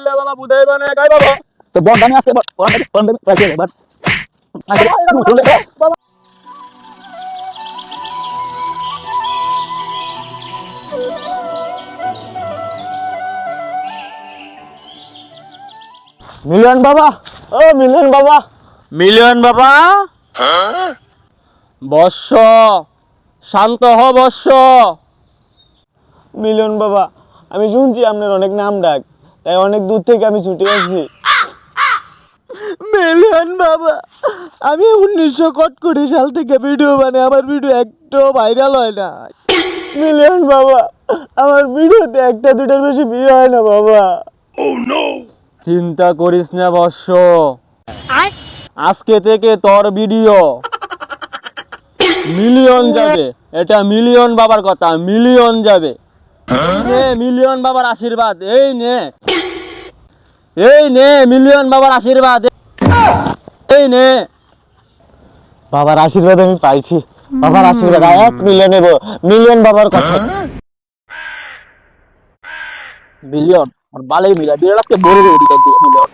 বললে বাবা বুঝাইবা না গাই বাবা। তো রাখি এবার বাবা মিলন বাবা। ও মিলন বাবা। মিলিয়ন বাবা। বর্ষ শান্ত হ বর্ষ মিলন বাবা আমি শুনছি আপনার অনেক নাম ডাক। তাই অনেক দূর থেকে আমি ছুটে আসছি। মিলন বাবা আমি উনিশশো কটকটি সাল থেকে ভিডিও বানাই আমার ভিডিও একটাও ভাইরাল হয় না। মিলন বাবা আমার ভিডিওতে একটা দুটার বেশি ভিউ হয় না বাবা। চিন্তা করিস না বর্ষ। আজকে থেকে তোর ভিডিও মিলিয়ন যাবে। এটা মিলিয়ন বাবার কথা মিলিয়ন যাবে। মিলিয়ন বাবার আশীর্বাদ এই নে। এই নে মিলিয়ন বাবার আশীর্বাদ। এই নে। বাবার আশীর্বাদ আমি পাইছি। বাবার আশীর্বাদ এক মিলিয়ন নেব। মিলিয়ন বাবার কথা মিলিয়ন আর বালেই মিলা বিরাট আজকে বড় বড় দিকে মিলিয়ন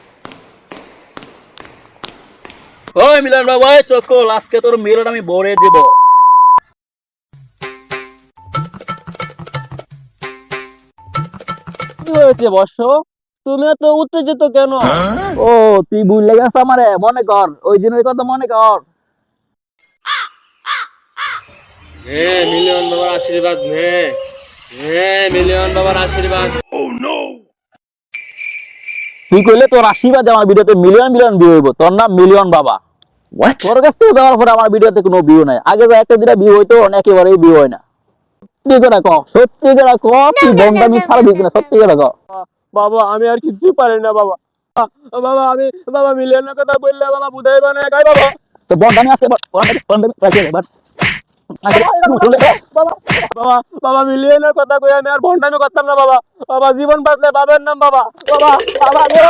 ওই মিলন বাবা, ওই চকল, আজকে তোর মিলন আমি ভরে দেব। কি হয়েছে বর্ষ? তুমি এত উত্তেজিত কেন? ও তুই ভুল লেগেছ আমারে মনে কর ওই দিনের কথা মনে কর। নে মিলিয়ন বাবার আশীর্বাদ নে। মিলিয়ন বাবার আশীর্বাদ। তুই কইলে তোর আশীর্বাদ আমার ভিডিওতে মিলিয়ন মিলিয়ন ভিউ হইব? তোর নাম মিলিয়ন বাবা। তোর কাছ থেকে দেওয়ার পরে আমার ভিডিওতে কোনো ভিউ নাই। আগে যা একটা দুটা ভিউ হইতো একেবারেই ভিউ হয় না। সত্যি করে ক সত্যি করে ক তুই ছাড়বি কিনা সত্যি করে ক বাবা আমি আর কিছুই পারি না বাবা বাবা আমি বাবা মিলিয়নের কথা বললে বাবা বুঝাইবা না গাই বাবা তো বন্ধ আমি আজকে বন্ধ বন্ধ রাখি এবার বাবা বাবা বাবা মিলিয়নের কথা কই আমি আর ভন্ডামি করতাম না বাবা বাবা জীবন বাঁচলে বাবার নাম বাবা বাবা বাবা গো!